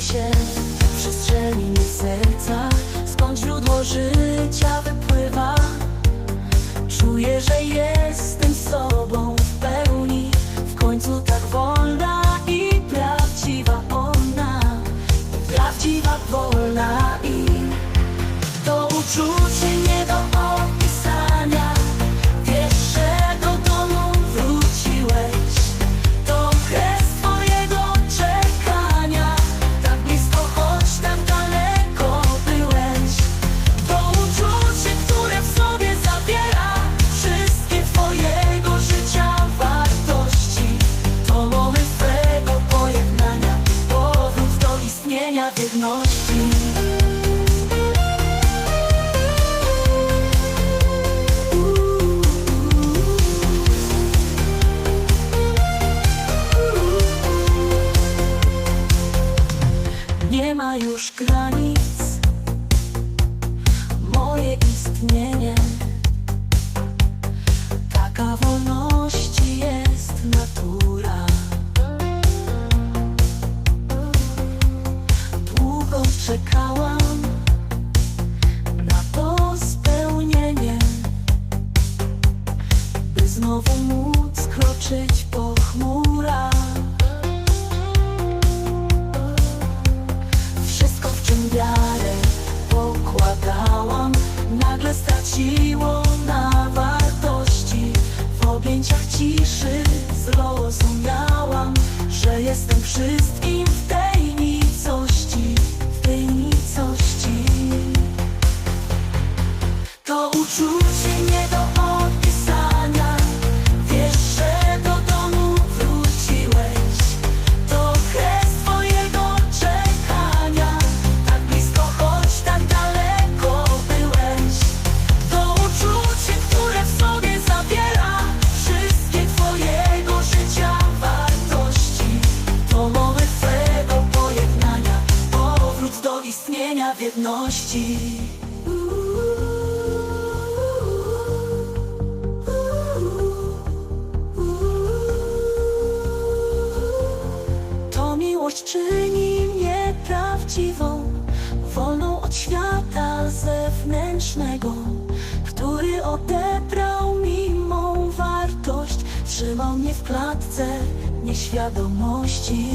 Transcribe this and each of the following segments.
się w przestrzeni serca, skąd źródło życia. niestabilności Nie ma już granic. znowu móc kroczyć po chmurach. jedności. To miłość czyni mnie prawdziwą, wolną od świata zewnętrznego, który odebrał mi mą wartość, trzymał mnie w klatce nieświadomości.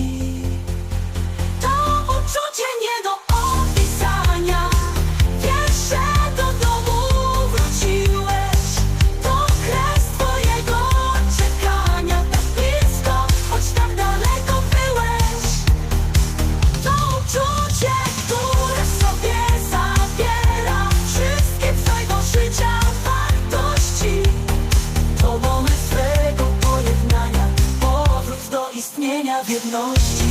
відносять.